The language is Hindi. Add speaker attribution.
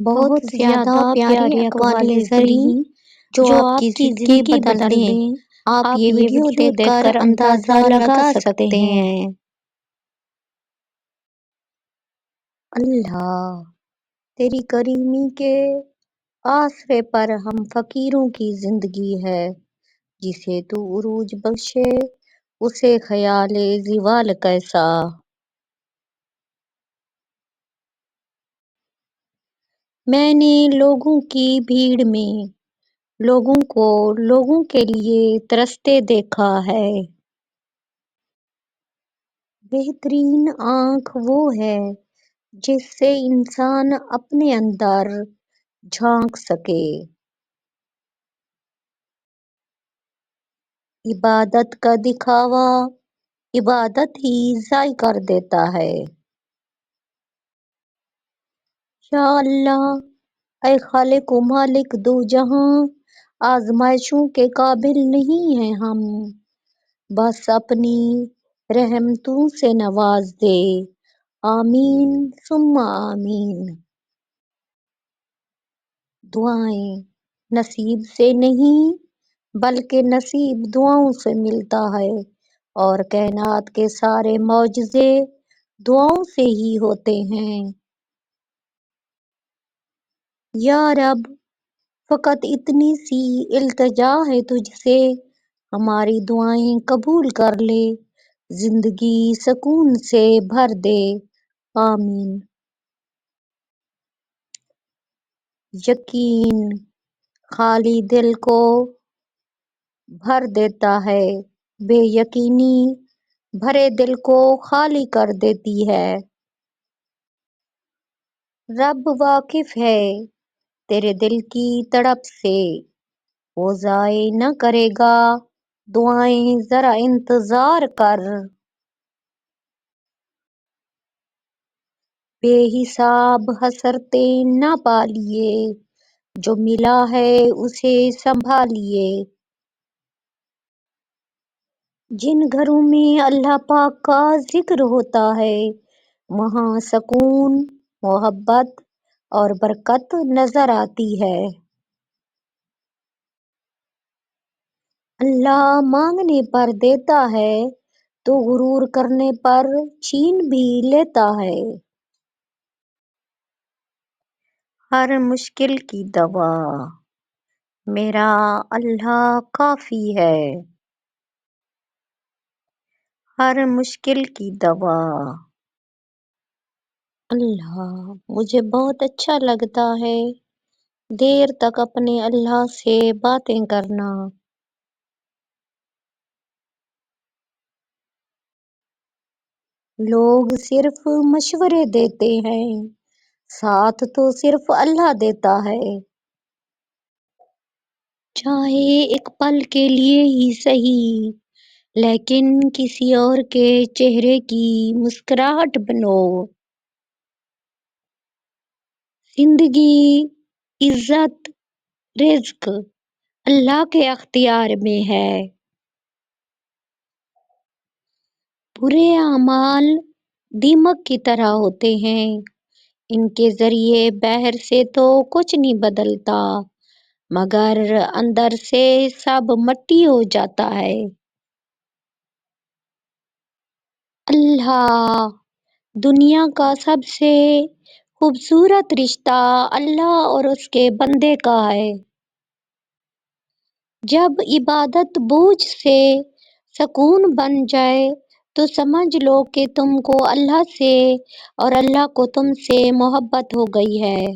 Speaker 1: बहुत ज़्यादा प्यारे अकवाले ज़री जो आपकी ज़िंदगी बदल दें। आप ये वीडियो देखकर अंदाज़ा लगा सकते हैं। अल्लाह तेरी करीमी के आसरे पर हम फकीरों की ज़िंदगी है। जिसे तू उरूज बख्शे उसे ख्याल जिवाल कैसा? मैंने लोगों की भीड़ में लोगों को लोगों के लिए तरसते देखा है। बेहतरीन आँख वो है जिससे इंसान अपने अंदर झाँक सके। इबादत का दिखावा इबादत ही ज़ाय कर देता है। या अल्लाह ऐ खालिक मालिक, दो जहाँ आजमाइशों के काबिल नहीं हैं हम। बस अपनी रहमतों से नवाज़ दे। आमीन, सुम्मा आमीन। दुआएँ नसीब से नहीं, बल्कि नसीब दुआओं से मिलता है। और कायनात के सारे मौजज़े दुआओं से ही होते हैं। या रब, फ़कत इतनी सी इल्तजा है तुझसे। हमारी दुआएँ कबूल कर ले, ज़िंदगी सुकून से भर दे। आमीन। यकीन खाली दिल को भर देता है, बेयकीनी भरे दिल को खाली कर देती है। रब वाकिफ है तेरे दिल की तड़प से वो जाए न करेगा। दुआएँ जरा इंतज़ार कर। बेहिसाब हसरते न पालिए, जो मिला है उसे संभालिए। जिन घरों में अल्लाह पाक का ज़िक्र होता है, वहाँ सुकून, मोहब्बत और बरकत नज़र आती है। अल्लाह मांगने पर देता है तो गुरूर करने पर छीन भी लेता है। हर मुश्किल की दवा, मेरा अल्लाह काफ़ी है। हर मुश्किल की दवा अल्लाह, मुझे बहुत अच्छा लगता है। देर तक अपने अल्लाह से बातें करना। लोग सिर्फ़ मशवरे देते हैं, साथ तो सिर्फ़ अल्लाह देता है। चाहे एक पल के लिए ही सही, लेकिन किसी और के चेहरे की मुस्कुराहट बनो। ज़िंदगी, इज़्ज़त, रिज्क अल्लाह के अख्तियार में है। बुरे अमाल दीमक की तरह होते हैं। इनके ज़रिए बाहर से तो कुछ नहीं बदलता, मगर अंदर से सब मट्टी हो जाता है। अल्लाह दुनिया का सबसे खूबसूरत रिश्ता अल्लाह और उसके बंदे का है। जब इबादत बोझ से सुकून बन जाए तो समझ लो कि तुमको अल्लाह से और अल्लाह को तुमसे मोहब्बत हो गई है।